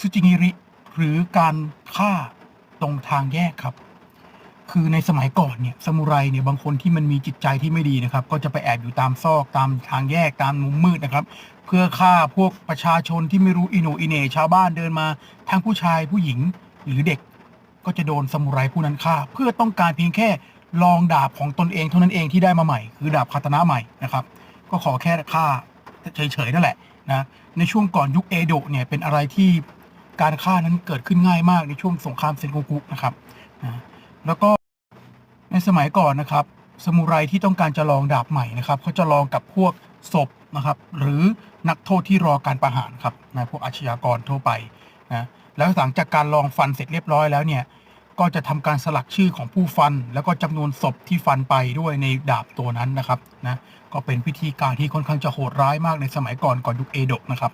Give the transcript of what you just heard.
ซูจิงิริ หรือการฆ่าตรงทางแยกครับ คือในสมัยก่อนเนี่ยซามูไรเนี่ยบางคนที่มันมีจิตใจที่ไม่ดีนะครับ ก็จะไปแอบอยู่ตามซอกตามทางแยกตามมุมมืดนะครับ เพื่อฆ่าพวกประชาชนที่ไม่รู้อิโนอิเนชาวบ้านเดินมาทั้งผู้ชายผู้หญิงหรือเด็ก ก็จะโดนซามูไรผู้นั้นฆ่า เพื่อต้องการเพียงแค่ลองดาบของตนเองเท่านั้นเองที่ได้มาใหม่ คือดาบคาตนะใหม่นะครับ ก็ขอแค่ฆ่าเฉยๆนั่นแหละนะในช่วงก่อนยุคเอโดะเนี่ยเป็นอะไรที่ การฆ่านั้นเกิดขึ้นง่ายมากในช่วงสงครามเซนโกกุนะครับนะแล้วก็ในสมัยก่อนนะครับสมุไรที่ต้องการจะลองดาบใหม่นะครับเขาจะลองกับพวกศพนะครับ หรือนักโทษที่รอการประหารครับนะพวกอาชญากรทั่วไปนะแล้วหลังจากการลองฟันเสร็จเรียบร้อยแล้วเนี่ยก็จะทำการสลักชื่อของผู้ฟัน แล้วก็จำนวนศพที่ฟันไปด้วยในดาบตัวนั้นนะครับนะก็เป็นพิธีการที่ค่อนข้างจะโหดร้ายมากในสมัยก่อนก่อนยุคเอโดะนะครับ